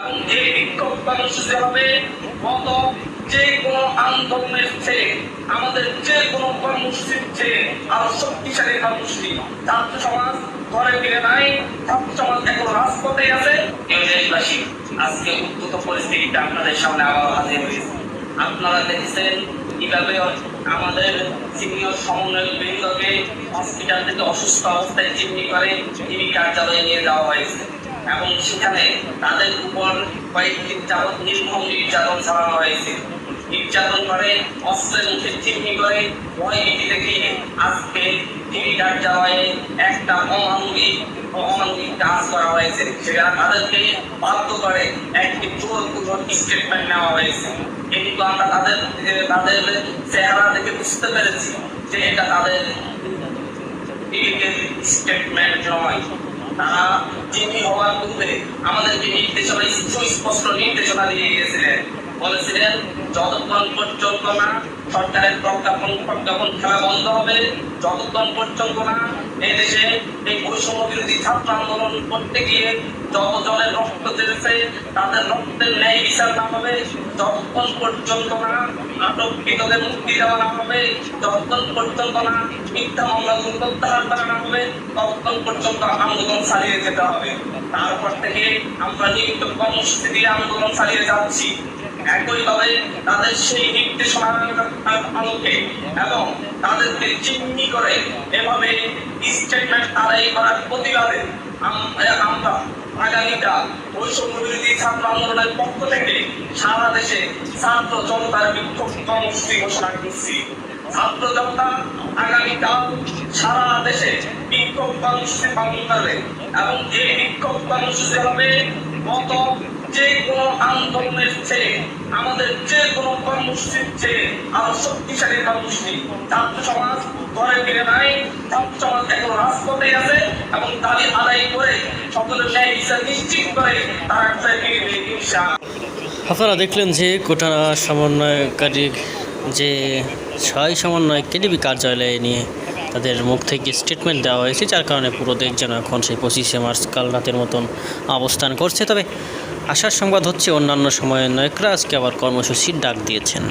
এই আমাদের আপনারা দেখেছেন কীভাবে আমাদের সিনিয়র সমন্বয়ক বৃন্দকে হসপিটাল থেকে অসুস্থ অবস্থায় চিহ্নি করে টিভি কার্যালয়ে নিয়ে যাওয়া হয়েছে। এবং সেখানে তাদের উপর কয়েকদিন যাবৎ নির্মম নির্যাতন চালানো হয়েছে। নির্যাতন করে, অস্ত্রের মুখে চিহ্নি করে, ভয় ভীতি দেখিয়ে আজকে টিভি কার্যালয়ে একটা অমানবিক অমানবিক কাজ করা হয়েছে। সেখানে তাদেরকে বাধ্য করে একটি জোরপূর্বক স্টেটমেন্ট নেওয়া হয়েছে। কিন্তু আমরা তাদের তাদের চেহারা দেখে বুঝতে পেরেছি যে এটা তাদের স্টেটমেন্ট নয়। তারা যিনি হওয়ার পূর্বে আমাদেরকে নির্দেশনা সুস্পষ্ট নির্দেশনা দিয়ে গিয়েছিলেন। বলেছিলেন যতক্ষণ পর্যন্ত না সরকারের প্রজ্ঞাপন প্রজ্ঞাপন খেলা বন্ধ হবে, যতক্ষণ পর্যন্ত না এই দেশে এই বৈষম্য বিরোধী ছাত্র আন্দোলন করতে গিয়ে যত জনের রক্ত দিয়েছে তাদের রক্তের ন্যায় বিচার না হবে, যতক্ষণ পর্যন্ত না আটককৃতদের মুক্তি দেওয়া না হবে, যতক্ষণ পর্যন্ত না মিথ্যা মামলাগুলো প্রত্যাহার করা না হবে, ততক্ষণ পর্যন্ত আন্দোলন চালিয়ে যেতে হবে। তারপর থেকে আমরা নিয়মিত কর্মসূচি দিয়ে আন্দোলন চালিয়ে যাচ্ছি। একইভাবে তাদের সেই নির্দেশনার আলোকে এবং তাদেরকে চিহ্নি করে এভাবে স্টেটমেন্ট আদায় করার প্রতিবাদে আমরা আগামীকাল বৈষম্য ছাত্র আন্দোলনের পক্ষ থেকে সারা দেশে ছাত্র জনতার বিক্ষোভ কর্মসূচি ঘোষণা করছি। ছাত্র জনতা আগামীকাল সারা দেশে বিক্ষোভ কর্মসূচি পালন করবে এবং এই বিক্ষোভ কর্মসূচি হবে গত যে কোনো আন্দোলনের চেয়ে আমাদের যে কোনো কর্মসূচির চেয়ে আরও শক্তিশালী কর্মসূচি ছাত্র সমাজ ঘরে ফিরে নাই ছাত্র সমাজ এখন রাজপথে আছে এবং দাবি আদায় করে সকলের ন্যায় বিচার নিশ্চিত করে তারা আপনারা দেখলেন যে কোটা সমন্বয়কারী যে ছয় সমন্বয় কেডিবি কার্যালয়ে নিয়ে তাদের মুখ থেকে স্টেটমেন্ট দেওয়া হয়েছে, যার কারণে পুরো দেশ যেন এখন সেই পঁচিশে মার্চ কাল রাতের মতন অবস্থান করছে। তবে আসার সংবাদ হচ্ছে, অন্যান্য সময়ে নয়করা আজকে আবার কর্মসূচির ডাক দিয়েছেন।